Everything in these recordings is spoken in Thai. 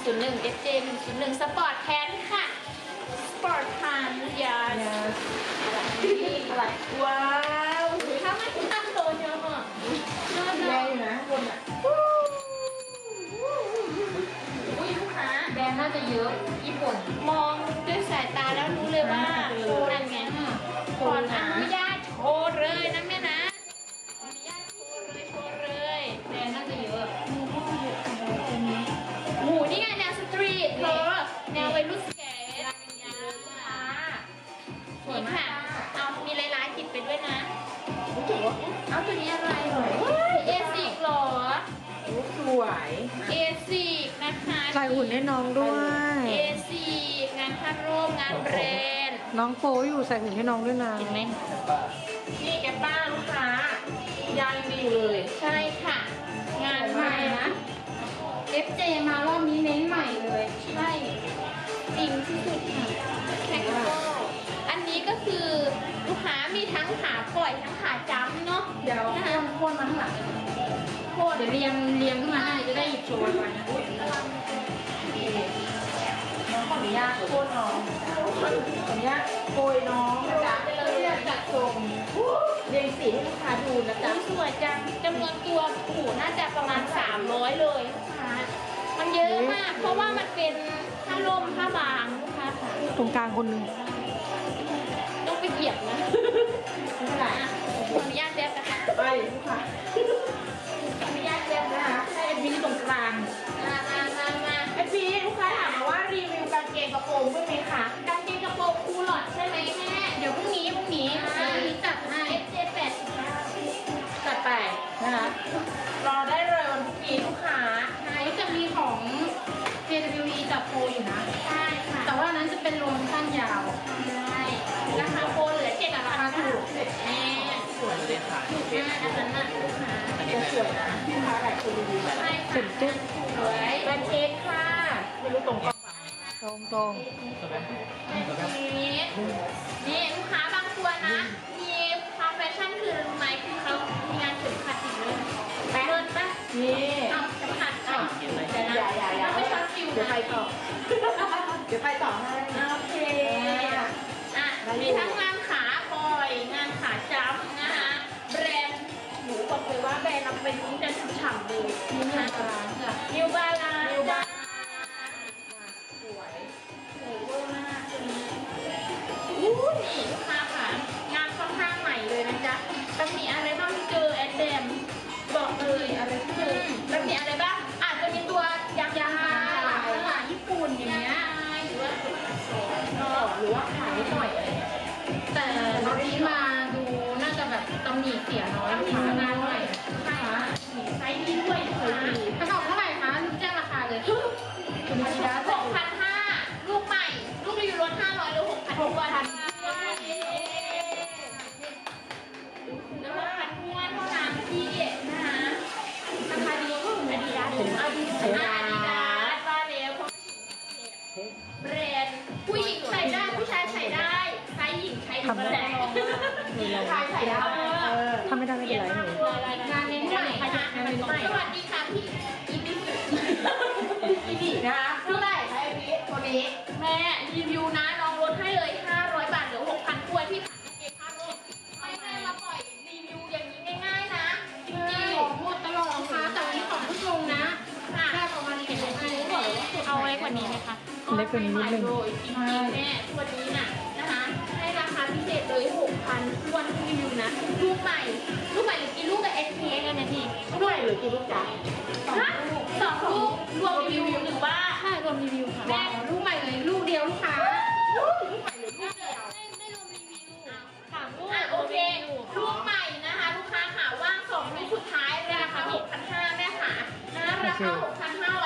101 FJ 101 สปอร์ตแทนค่ะ สปอร์ตทานยาอะไรว้าวถ้ามันทำโตเยอะอะน่าแรจะงอยู่นะข้างบนอะอุ้ยลูกค้าแบรนด์น่าจะเยอะญี่ปุ่น มองด้วยสายตาแล้วรู้เลยว่าโคนั่นไงขออนุญา นววัยรุ่นสเกตยาสวยนี่มาค่ะ กเอามีลายๆติดไปด้วยนะ รู้สึกว่าเอาตัวนี้อะไรเอซิกหรอ รู้สวยเอซิกนะคะใส่หุ่นให้น้องด้วย เอซิกงานผ้าร่มงานแบรนด์น้องโป๊อยู่ใส่หุ่นให้น้องด้วยนะเห็นไหมนี่แกป้าลูกค้ายังดีอยู่เลยใช่ค่ะ งานใหม่นะ FJ มารอบนี้เน้นใหม่เลย ใช่ จริงที่สุดค่ะแคคโก้อันนี้ก็คือลูกค้ามีทั้งขาปล่อยทั้งขาจ้ำเนาะเดี๋ยวนะโค่คะนโค่นมาข้างหลังโคตรเดี๋ยวเรียงเรียงขึ้นมาให้จะได้หยิบโชว์ไปนะน้องขออนุญาตโค่นน้องขออนุญาตโกยน้องนะจ๊ะเพื่อจัดทรงเรียงสีให้ลูกค้าดูนะจ๊ะอุ๊ยสวยจังจำนวนตัวโอ้โหน่าจะประมาณ 300 เลยลูกค้ามันเยอะมาก เพราะว่ามันเป็น ผ้าร่มผ้าบางลูกค้าค่ะตรงกลางคนหนึงต้องไปเหยียบนะไม่เป็นไรอะขออนุญาตแดบนะคะไปลูกค้าขออนุญาตแดบนะนะคะคะให้เอ็ดวีตรงกลาง ค่ะจจุ๊บสวยแบรนเค้กค่ะไม่รู้ตรงกับตรงตรงนี่นี่ลูกค้าบางตัวนะ ว่าแบรนด์เราเป็นนี้จะฉ่ำๆเลยนี่นะนะคะร้านจ้ะนิวบาลาน New จ้าสวยโอ้โหเวอร์มากตัวนี้อู้นี่ลูกค้าค่ะงานค่อนข้างใหม่เลยนะจ๊ะตำหนิอะไรบ้างที่เจอแอดเดมบอกเลยอะไรที่เจอตำหนิอะไรบ้างอาจจะมีตัวยางยางลายตลาดญี่ปุ่นอย่างเงี้ยหรือว่าก็หรือว่าขายนิดหน่อย ร้อยหรือหกพันทวนแล้วหกพันทวนเท่านั้นพี่นะคะราคาดีก็ถึงอาดิดาถึงอาดิดาอาดิดาบ้าแล้วแบรนด์ผู้หญิงใส่ได้ผู้ชายใส่ได้ไซส์หญิงใช้ได้แหละชายใส่ได้ถ้าไม่ได้ไม่เป็นไรหนูงานเน้นใหม่นะคะสวัสดีค่ะพี่อีพิอีดีนะคะเท่าไหร่คะไอพี่ตัวนี้แม่รีวิว เล็กกว่านี้นิดนึงเลยจริงๆแม่ตัวนี้น่ะนะคะ ให้ราคาพิเศษเลย6,000ถ้วนรีวิวนะ ลูกใหม่ ลูกใหม่หรือกี่ลูกกับ SP กันเนี่ยพี่เท่าไหร่หรือกี่ลูกจ๊ะฮะสองลูกรวมรีวิวหรือว่าใช่รวมรีวิวค่ะแม่ลูกใหม่เลยลูกเดียวลูกค้าลูกใหม่หรือลูกเดียวไม่ไม่รวมรีวิวสามลูกอะโอเคลูกใหม่นะคะ ลูกค้าขาว่างสองลูกสุดท้ายราคา6,500แม่ค่ะนะราคา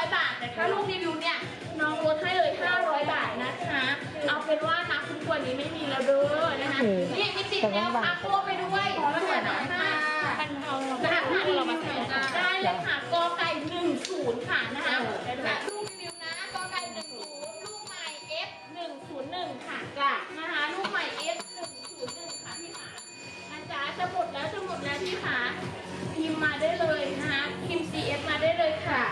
6,500บาทแต่ถ้าลูกรีวิวเนี่ย น้องลดให้เลย 500 บาทนะคะ เอาเป็นว่านะคุณควรนี้ไม่มีแล้วเด้อนะคะโอเคนี่มีติดแนวคาโก้ไปด้วยขอแล้วเหน่อยค่ะพันเอารหัสพันเรามาใส่ได้เลยค่ะกอไก่หนึ่งศูนย์ค่ะนะคะและลูกรีวิวนะกอไก่หนึ่งศูนย์ลูกใหม่ F หนึ่งศูนย์หนึ่งค่ะจ้ะนะคะลูกใหม่ F หนึ่งศูนย์หนึ่งค่ะพี่ขานะจ๊ะจะหมดแล้วจะหมดแล้วพี่ขาพิมพ์มาได้เลยนะคะพิมพ์ CF มาได้เลยค่ะ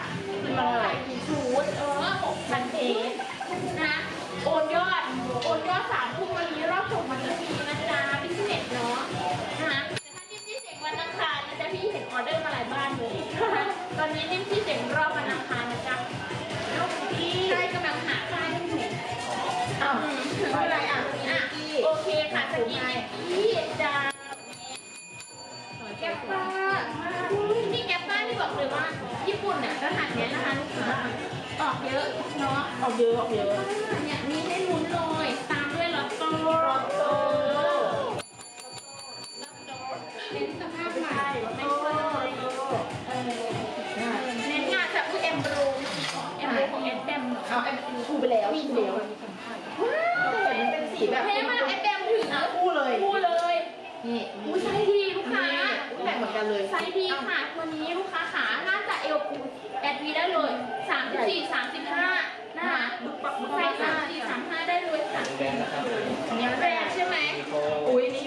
สามทุ่มวันนี้รอบชมวันนี้มีนะจ๊ะพิเศษเนาะนะคะแต่ถ้านิ่มที่เสียงวันอังคารนะจ๊ะพี่เห็นออเดอร์มาหลายบ้านเลยตอนนี้นิ่มที่เสียงรอบวันอังคารนะจ๊ะลูกพี่ใกล้กำลังหาค่ายให้หนูอ้าวไม่เป็นไรอะอะโอเคค่ะสกินนี่จ้าแก๊ปป้านี่แก๊ปป้าที่บอกเลยว่าญี่ปุ่นเนี่ยรหัสเนี้ยนะคะลูกค้า ออกเยอะเนาะออกเยอะออกเยอะ เนี่ยมีให้ลุ้นเลย ตามด้วยล็อตโต้รอโต้เป็นสภาพใหม่ไม่โตเออเน้นงานจากผู้เอ็มบรูเอ็มบรูของเอ็ดแบมเอาไอ้คู่ไปแล้วคู่ไปแล้วว้าวเป็นสีแบบเท่มากเอ็ดแบมถึงนะคู่เลยคู่เลยนี่อุ้ยไซส์ดีลูกค้า นี่แต่งเหมือนกันเลย ไซส์ดีค่ะตัวนี้ลูกค้าขาน่าจะเอลปูแอดวีได้เลยสามสิบสี่สามสิบห้านะคะไซส์สามสี่สามห้าได้เลยค่ะอันนี้แบรนด์ใช่ไหมอุ้ยนี่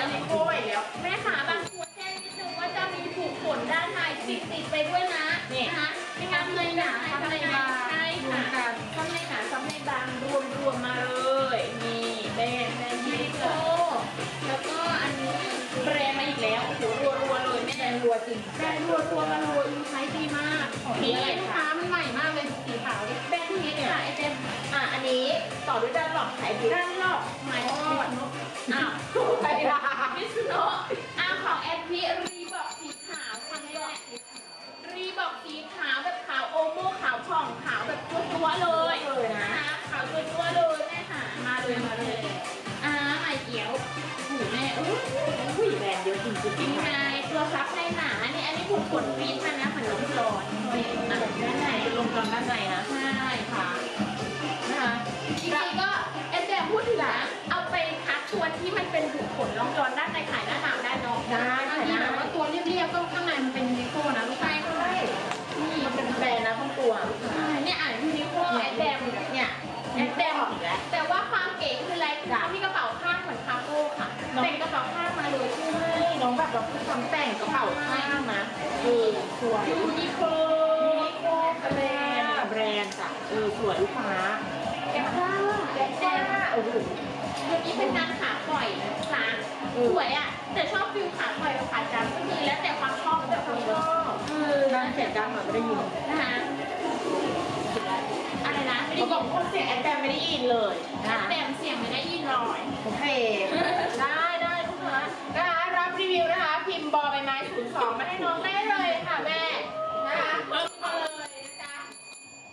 แล้วยูนิโคอีกแล้ว แม่ขาบางตัวแจ้งนิดนึงว่าจะมีผูกขนด้านในติดติดไปด้วยนะนี่ นะคะมีงานในหนาทำในบางใช่ค่ะทำในหนาทำในบางรวมรวมมาเลยนี่แบรนด์แบรนด์ยูนิโคแล้วก็อันนี้แบรนด์มาอีกแล้วโอ้โหรัวรัวๆเลยแม่แรงรัวจริง แบรนด์รัวรัวๆมารัวอินไซต์ดีมากนี่ลูกค้ามันใหม่มากเลยสีขาวแบรนด์นี้ค่ะไอเจมอะอันนี้ต่อด้วยด้านหลอกขายดีด้านนอกหมายถึง อ้าวไปละมิสโนอ้าวของแอนพีรีบอกสีขาวคันแรกรีบอกสีขาวแบบขาวโอโม่ขาวผ่องขาวแบบตัวๆเลยเลยนะ ขาวตัวๆเลยแม่ค่ะมาเลยมาเลยอ่าใหม่เขียวหูแม่อุ้ยผู้หญิงแบรนด์เยอะจริงจริจริงไงตัวซับในหนานี่อันนี้ผูกขนฟีดมานะเหมือนลมร้อนนี่อะด้านในลมกลางด้านในนะใช่ค่ะนะคะจริงๆก็ แต่งกระเป๋าข้ามาเลยใช่น้องแบบเราคือทำแต่งกระเป๋าข้างนะเออสวยยูนิโคยูนิโคแบรนด์แบรนด์จ้ะเออสวยลูกค้าแกะผ้าแบรนด์จ้าโอ้โหตัวนี้เป็นงานขาปล่อยนะสวยอะ แต่ชอบฟิลขาปล่อยกับขาจับก็มีแล้วแต่ความชอบแต่ความชอบเออนั่งเสียงดังหน่อยไม่ได้ยินนะคะอะไรนะไม่ได้เขาบยิอกนคนเสียงแอนแบรนด์ไม่ได้ยินเลยนะแบมเสียงไม่ได้ยินหน่อย โอเค ได้ได้ลูกค้านะคะรับรีวิวนะคะ พิมพ์บอใบไม้ศูนย์สองมาให้น้องได้เลยค่ะแม่นะคะเริ่มมาเลยนะจ๊ะ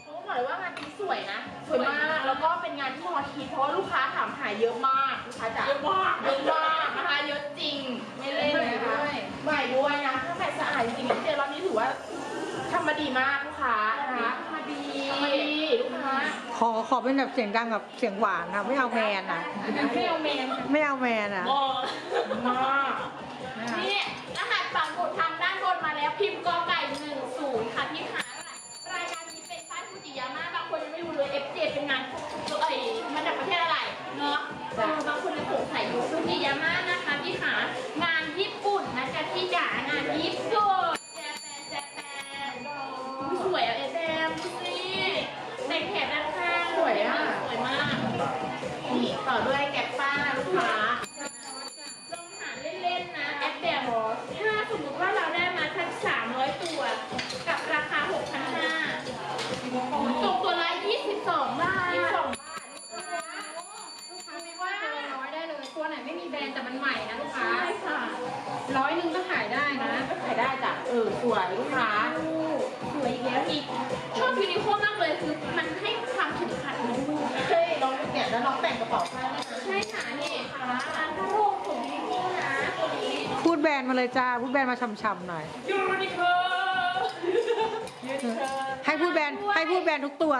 ผมบอกเลยว่างานนี้สวยนะสวยมากแล้วก็เป็นงานที่ฮอตฮิตเพราะว่าลูกค้าถามหาเยอะมากลูกค้าจ๋าเยอะมากเยอะมากนะคะเยอะจริงไม่เล่นนะคะใหม่ด้วยนะถ้าใหม่สะอาดจริงๆเจรอบนี้ถือว่าทำมาดีมากลูกค้านะคะมาดีทำมาดีลูกค้า ขอขอเป็นแบบเสียงดังกับเสียงหวานค่ะไม่เอาแมนอะ ไม่เอาเมนไม่เอาแมนอะบอมากนะคะนี่รหัสปังหมุดทางด้านบนมาแล้วพิมพ์กอไก่หนึ่งศูนย์ค่ะที่หารายการนี้เป็นป้ายฟูจิยาม่าบางคนยังไม่รู้เลย F7 เป็นงานเอ้ยมาจากประเทศอะไรเนาะเออบางคนยังสงสัยอยู่ฟูจิยาม่านะคะที่หางานญี่ปุ่นนะจ๊ะที่จ๋างานญี่ปุ่น เลยจ้าพูดแบรนด์มาช่ำๆหน่อย ยูนิโคให้พูดแบรนด์ให้พูดแบรนด์ทุกตัว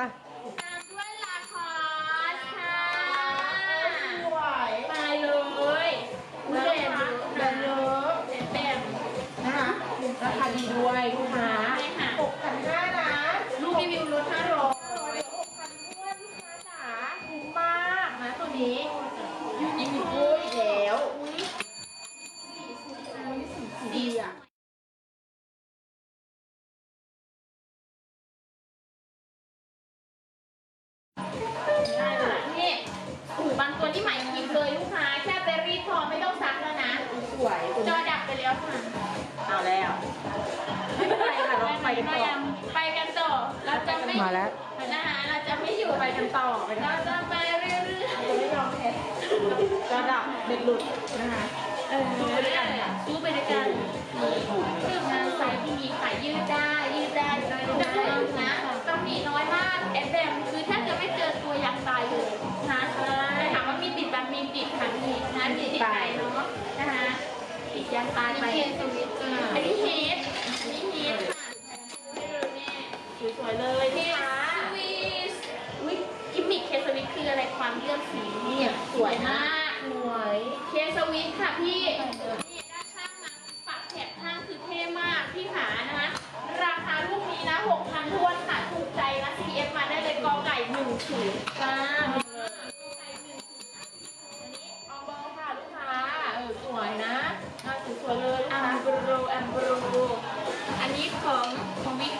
กันต่อไปกันต่อเราจะไม่มาแล้ว นะคะเราจะไม่อยู่ไปกันต่อไปกันเราต่อจะไปเรื่อยจะไม่ยอมแพ้ระดับเด็กหลุดนะคะๆเออสู้ไปด้วยกันสู้ไปด้วยกันเครื่องงานสายที่มีขายยืดได้ยืดได้ได้นะต้องมีน้อยมากเอฟแอมคือถ้าจะไม่เจอตัวยางตายเลยนะแต่ถามว่ามีติดบังมีติดค่ะมีนะมีติดใจเนาะนะคะติดยางตายไปเคสวิตจ้าอันนี้เฮดอันนี้เฮด สวยๆเลยเคนี่สค่ะวิสอุ้ยกิมมิคเคสวิสคืออะไรความเลื่อมสีเนี่ยสวยมากสวยเคสวิสค่ะพี่นี่ด้านข้างนะปักแถบข้างคือเท่มากพี่ขานะคะราคาลูกนี้นะ6,000ทวนค่ะถูกใจนะ CF มาได้เลยกอไก่10จ้าออมบอลค่ะลูกค้าเออสวยนะน่าสวยๆเลยลูกอัค้ามบรูอัมบรูอันนี้ของของวิก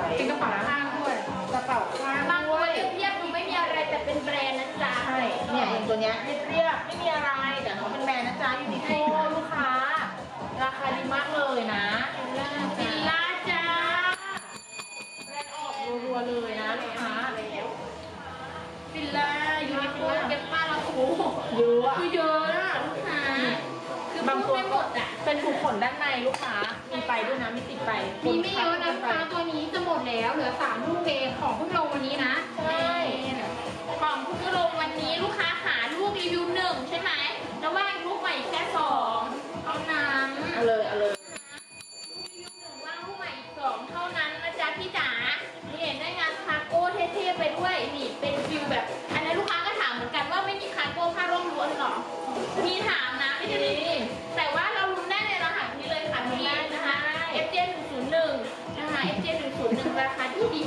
วยเป็นกระเป๋าข้างด้วยกระเป๋าข้างบางตัด้ววย เทียบๆดูไม่มีอะไรแต่เป็นแบรนด์นะจ๊ะใช่ เนี่ยอย่างตัวเนี้ยเรียบๆไม่มีอะไรแต่เขาเป็นแบรนด์นะจ๊ะยูนิโคลูกค้า ราคาดีมากเลยนะฟิลล่าจ้าแบรนด์ออกรัวๆเลยนะลูกค้าฟิลล่ายูนิโคเก็บป้าเราโอ้โหเยอะอะคือเยอะอะลูกค้า คือบางพูตัดวไม่หมดอะ เป็นถุงขนด้านในลูกค้า มีไปด้วยนะ มีติดไปมีไม่เยอะนะลูกค้าตัวนี้จะหมดแล้ว เหลือสามลูกเองของเพิ่งลงวันนี้นะใช่ของเพิ่งลงวันนี้ลูกค้าหาลูกรีวิวหนึ่งใช่ไหมแล้วว่างลูกใหม่แค่สองเท่านั้นเอาเลยเอาเลยลูกรีวิวหนึ่งว่างลูกใหม่อีกสองเท่านั้นนะจ๊ะพี่จ๋านี่ได้งานคาร์โก้เท่ๆไปด้วยนี่เป็นฟิลแบบ อันนั้นลูกค้าก็ถามเหมือนกันว่าไม่มีคาร์โก้ผ้าร่มล้วนหรอมีถามนะไม่ใช่ไราคาที่ดี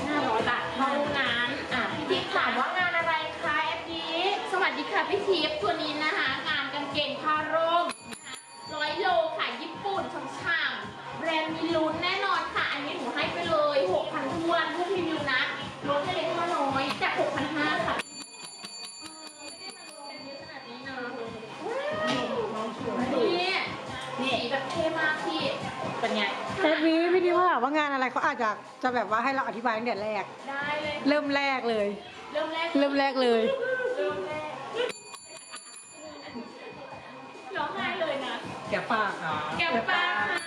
6,500 บาทเท่านั้นอะพี่ทิพย์ถามว่าว่างานอะไรคะแอปดีสวัสดีค่ะพี่ทิพย์ตัวนี้นะคะ งานกางเกงผ้าร่มนะคะร้อยโลค่ะญี่ปุ่นช่ำๆแบรนด์มีลุ้นแน่นอนค่ะ อันนี้หนูให้ไปเลย 6,000ทวนทุกรีวิวนะลดได้เลยห้าร้อยจาก6,500 เป็นไง เทปนี้พี่ดิวถามว่างานอะไรเขาอาจจะจะแบบว่าให้เราอธิบายตั้งแต่แรก ได้เลย เริ่มแรกเลย เริ่มแรกเริ่มแรกเลย เริ่มแรกร้องไห้เลยนะ แกะปากค่ะแก้วปลาค่ะ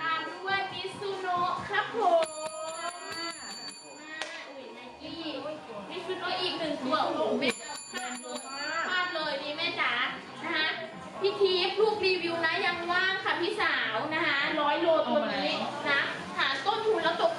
ตามด้วยมิซูโนะครับผมมา อุ้ยไนกี้มิซูโนะอีกหนึ่งตัวโอ้โหแม่พลาดเลยพลาดเลยนี่แม่จ๋านะคะ พี่ทีฟลูกรีวิวนะยังว่างค่ะพี่สาวนะคะร้อยโลตัวนี้นะหาต้นทุนแล้วตก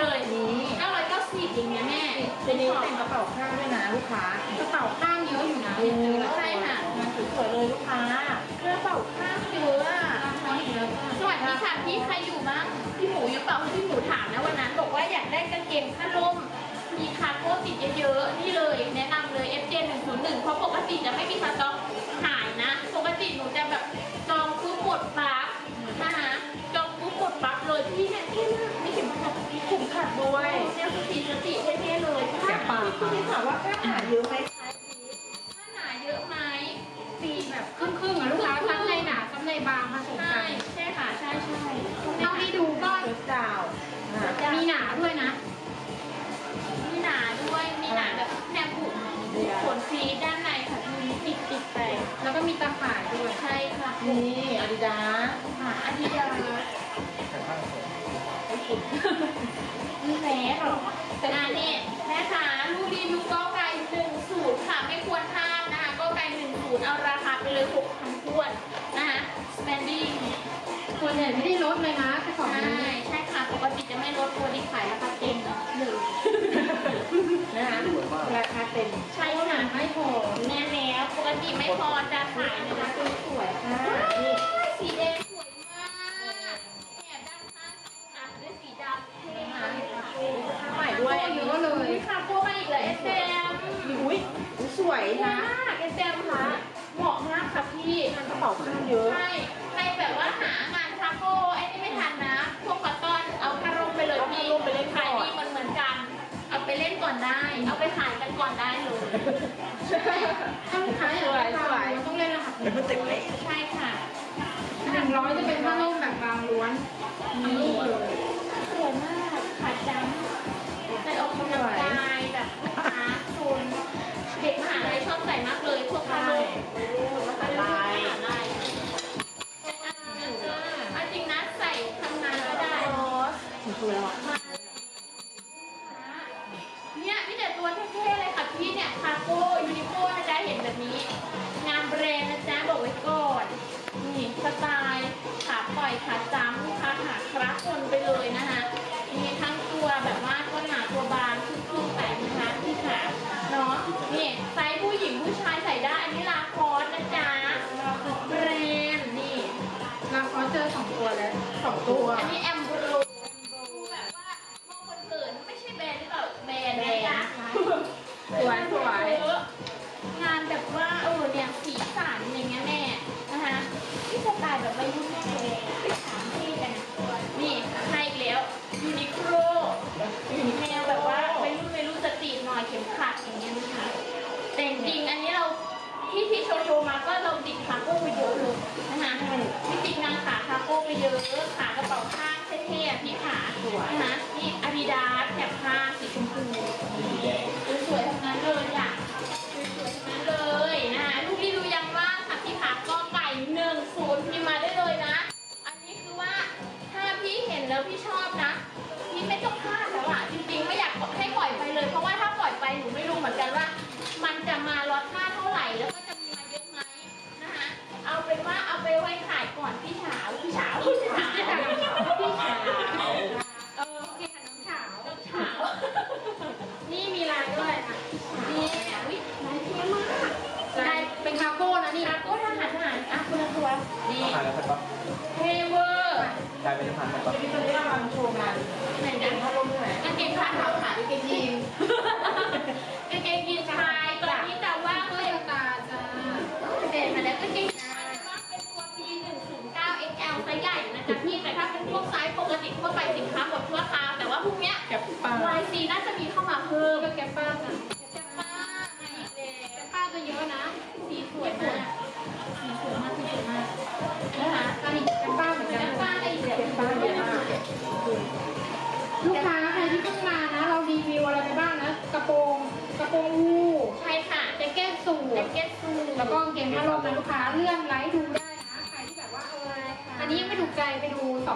เลยนี่เก้าร้อยเก้าสิบอย่างเงี้ยแม่เป็นนี้แต่งกระเป๋าข้างด้วยนะลูกค้ากระเป๋าข้างเยอะอยู่นะโอ้ใช่ค่ะงานสวยๆเลยลูกค้ากระเป๋าข้างเยอะอะราคาอีกแล้วค่ะสวัสดีค่ะพี่ใครอยู่บ้างพี่หมูอยู่เปล่าพี่หมูถามนะวันนั้นบอกว่าอยากได้กางเกงผ้าร่มมีคาร์โก้ติดเยอะๆนี่เลยแนะนำเลย FJ 101เพราะปกติจะไม่มีสต็อกขายนะ ปกติหนูจะแบบจองปุ๊บหมดปั๊บนะคะจองปุ๊บหมดปั๊บเลยพี่เนี่ยเท่มาก ดด้วยเนี่ยคือสีสติเท่ๆเลยแกะปากค่ะพี่ถามว่าค่าอาหารเยอะไหมคะถ้าหนาเยอะไหมตีแบบครึ่งครึ่งๆอะลูกค้าทั้งในหนาทั้งในบางผสมใช่กันใช่ค่ะใช่ใช่เท่าที่ดูก็เฟิร์สดาวนะมีหนาด้วยนะ มีหนาด้วยมีหนาแบบแนบบุขนฟรีด้านในค่ะมีติดติดไปแล้วก็มีตาข่ายด้วยใช่ค่ะนี่อาดิดาสหาอาทิตย์ละมี แม่หรอแต่อันนี้แม่ขาลูกรีวิวก็ไก่หนึ่งสูตรค่ะ ไม่ควรพลาดนะคะก็ไก่หนึ่งสูตรเอาราคาไปเลยหกพันทวนนะคะ spending คุณส่วนใหญ่ไม่ได้ลดเลยนะกระสอบใช่นี้ใช่ค่ะปกติจะไม่ลดตัวนี้ขายราคาเต็มหนึ่งนะคะราคาเต็มใช่ค่ะ ไม่พอแน่แล้วปกติไม่พอจะขายนะคะคือสวยค่ะ ได้เลยถ้าลูกค้าอยากได้บางล้วนต้องเล่นรหัสหนึ่งใช่ค่ะหนึ่งร้อยจะเป็นผ้าร่มแบบบางล้วนนี่เลย เยอะขากระเป๋าข้างเท่ๆที่ขาสวยนะคะนี่อาดิดาสแถบข้างสีชมพูสวยๆทั้งนั้นเลยอะสวยๆทั้งนั้นเลยนะคะลูกรีวิวยังว่าค่ะพี่ขาก็ไก่หนึ่งศูนย์พิมพ์มาได้เลยนะ อันนี้คือว่าถ้าพี่เห็นแล้วพี่ชอบนะพี่ไม่ต้องพลาดแล้วอะจริงๆไม่อยากให้ปล่อยไปเลย เพราะว่าถ้าปล่อยไปหนูไม่รู้เหมือนกันว่า มันจะมา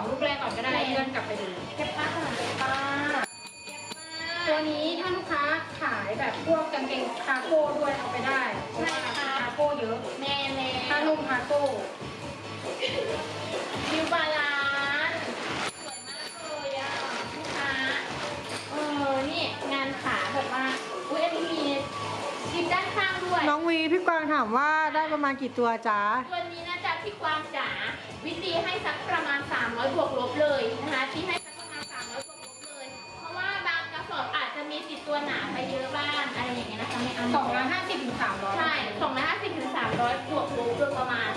ลูกแรกก่อนก็ได้เลื่อนกลับไปดูแกป้าค่ะแกป้าตัวนี้ถ้าลูกค้าขายแบบพวกกางเกงคาร์โก้ด้วยเอาไปได้เพราะว่าคาร์โก้เยอะแม่แม่ผ้านุ่มคาร์โก้นิวบาลานสวยมากเลยอะลูกค้าเออนี่งานขาแบบว่าอุ้ยอันนี้มีซิปด้านข้างด้วยน้องวีพี่กวางถามว่าได้ประมาณกี่ตัวจ๊ะ ตัวนี้นะจ๊ะพี่กวางจ๋า วิธีให้สักประมาณ 300 บวกลบเลยนะคะที่ให้สักประมาณ 300 บวกลบเลย เพราะว่าบางกระสอบอาจจะมีติดตัวหนาไปเยอะบ้างอะไรอย่างเงี้ยนะคะไม่เอาสองร้อยห้าสิบถึงสามร้อยใช่250ถึง300บวกลบโดยประมาณ